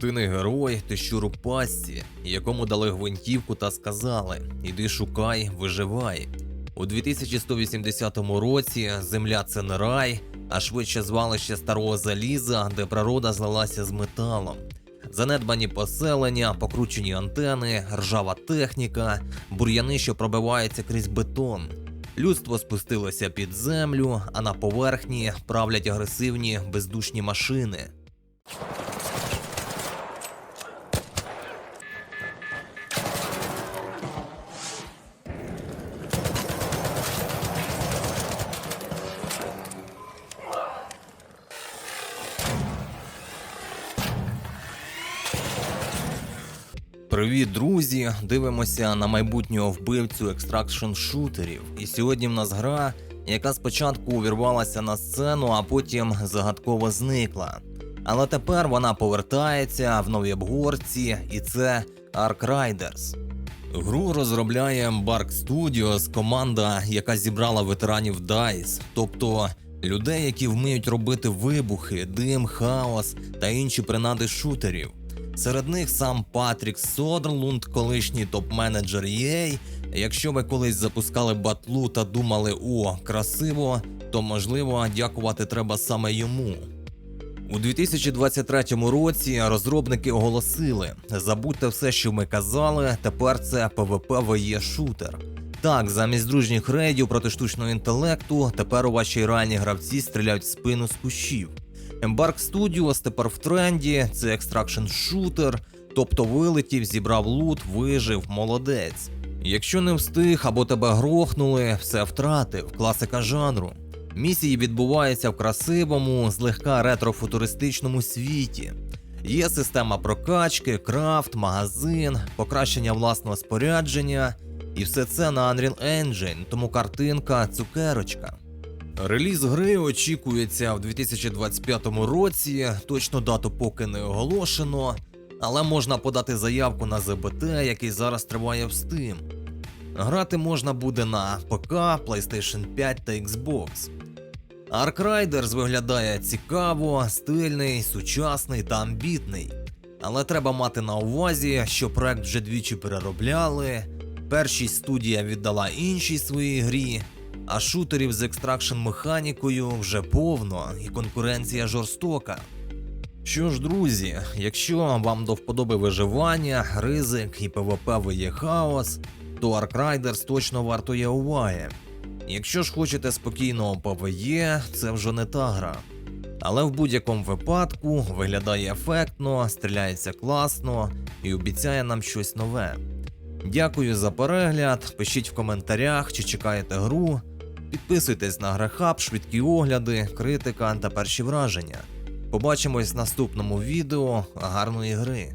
Ти не герой, ти щур у якому дали гвинтівку та сказали: іди шукай, виживай. У 2180 році земля це не рай, а швидше звалище старого заліза, де природа злилася з металом. Занедбані поселення, покручені антени, ржава техніка, бур'яни, що пробиваються крізь бетон. Людство спустилося під землю, а на поверхні правлять агресивні бездушні машини. Привіт, друзі! Дивимося на майбутнього вбивцю екстракшн шутерів. І сьогодні в нас гра, яка спочатку увірвалася на сцену, а потім загадково зникла. Але тепер вона повертається в новій обгорці, і це Ark Riders. Гру розробляє Embark Studios, команда, яка зібрала ветеранів DICE, тобто людей, які вміють робити вибухи, дим, хаос та інші принади шутерів. Серед них сам Патрік Содерлунд, колишній топ-менеджер EA. Якщо ви колись запускали батлу та думали о, красиво, то можливо дякувати треба саме йому. У 2023 році розробники оголосили: забудьте все, що ми казали, тепер це PvP VE шутер. Так, замість дружніх рейдів проти штучного інтелекту, тепер у вашій реальні гравці стріляють в спину з кущів. Embark Studios тепер в тренді, це екстракшн шутер, тобто вилетів, зібрав лут, вижив, молодець. Якщо не встиг або тебе грохнули, все втратив, класика жанру. Місії відбуваються в красивому, злегка ретро-футуристичному світі. Є система прокачки, крафт, магазин, покращення власного спорядження, і все це на Unreal Engine, тому картинка цукерочка. Реліз гри очікується в 2025 році. Точну дату поки не оголошено, але можна подати заявку на ЗБТ, який зараз триває в Steam. Грати можна буде на ПК, PlayStation 5 та Xbox. Ark Riders виглядає цікаво, стильний, сучасний та амбітний. Але треба мати на увазі, що проект вже двічі переробляли. Першій студія віддала іншій своїй грі, а шутерів з екстракшн механікою вже повно, і конкуренція жорстока. Що ж, друзі, якщо вам до вподоби виживання, ризик і ПВП хаос, то Ark Riders точно вартує уваги. Якщо ж хочете спокійного ПВЕ, це вже не та гра. Але в будь-якому випадку виглядає ефектно, стріляється класно і обіцяє нам щось нове. Дякую за перегляд. Пишіть в коментарях, чи чекаєте гру. Підписуйтесь на Грахаб, швидкі огляди, критика та перші враження. Побачимось в наступному відео. Гарної гри!